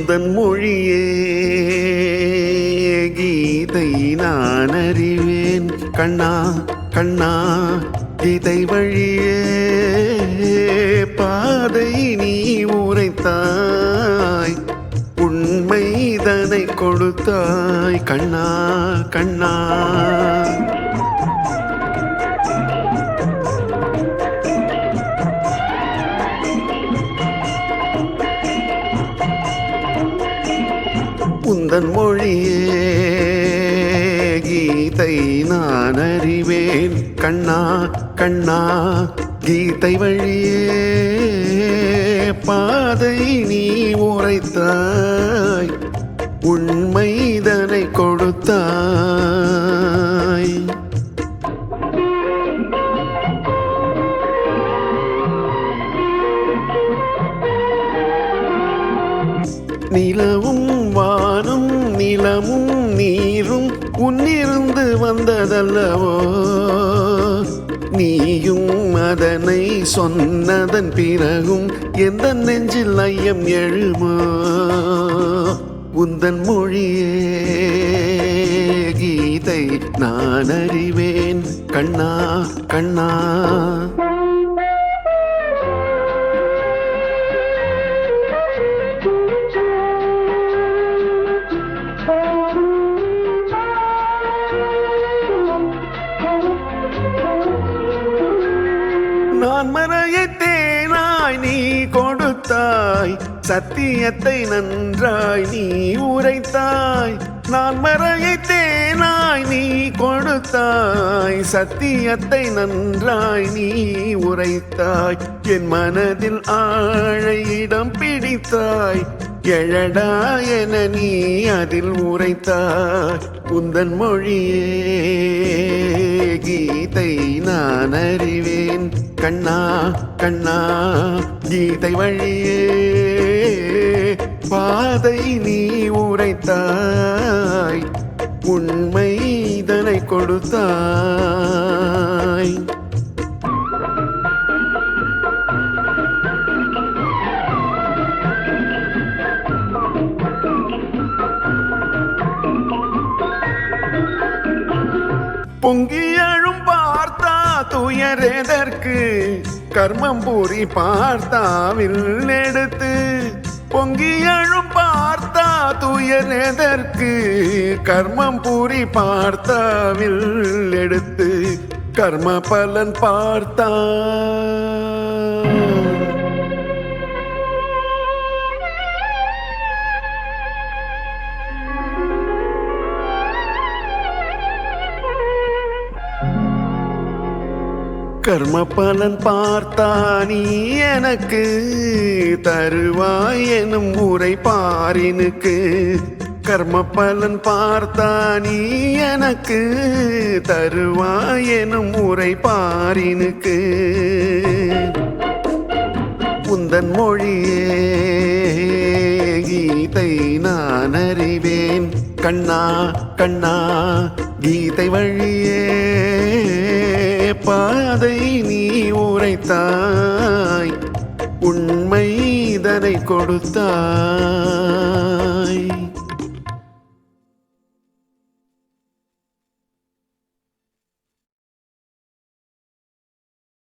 உந்தன் மொழியே கீதை நான் அறிவேன். கண்ணா கண்ணா கீதை வழியே பாதை நீ உரைத்தாய். உண்மைதனை கொடுத்தாய். கண்ணா கண்ணா. உந்தன் மொழியே கீதை நான் அறிவேன். கண்ணா கண்ணா கீதை வழியே பாதை நீ உரைத்தாய். உண்மைதனை கொடுத்தாய். நிலவும் நீரும் உன்னிருந்து வந்ததல்லவோ? நீயும் அதனை சொன்னதன் பிறகும் எந்த நெஞ்சில் ஐயம் எழுமா? உந்தன் மொழியே கீதை நான் அறிவேன். கண்ணா கண்ணா. நான் மறையை தேனாய் நீ கொடுத்தாய். சத்தியத்தை நன்றாய் நீ உரைத்தாய். நான் மறையை தேனாய் நீ கொடுத்தாய். சத்தியத்தை நன்றாய் நீ உரைத்தாய். என் மனதில் ஆழை இடம் பிடித்தாய். எழடா என நீ அதில் உரைத்தாய். உந்தன் மொழியே கண்ணா கண்ணா கீதை வழியே பாதை நீ உரைத்தாய் உண்மை இதனை கொடுத்தாய். பொங்கி பொங்கியழும் பார்த்தா துயரெதற்கு. கர்மம் பூரி பார்த்தாவில் எடுத்து பொங்கி பொங்கியழும் பார்த்தா துயரெதற்கு. கர்மம் பூரி பார்த்தாவில் எடுத்து கர்ம பலன் பார்த்தா. கர்ம பலன் பார்த்தா எனக்கு தருவாய் எனும் உரை பாரினுக்கு. கர்ம பலன் பார்த்தா எனக்கு தருவாய் எனும் உரை பாரினுக்கு. உந்தன் மொழியே கீதை நான் அறிவேன். கண்ணா கண்ணா கீதை வழியே பாதை நீ உரைத்தாய். உண்மை இதனை கொடுத்தாய்.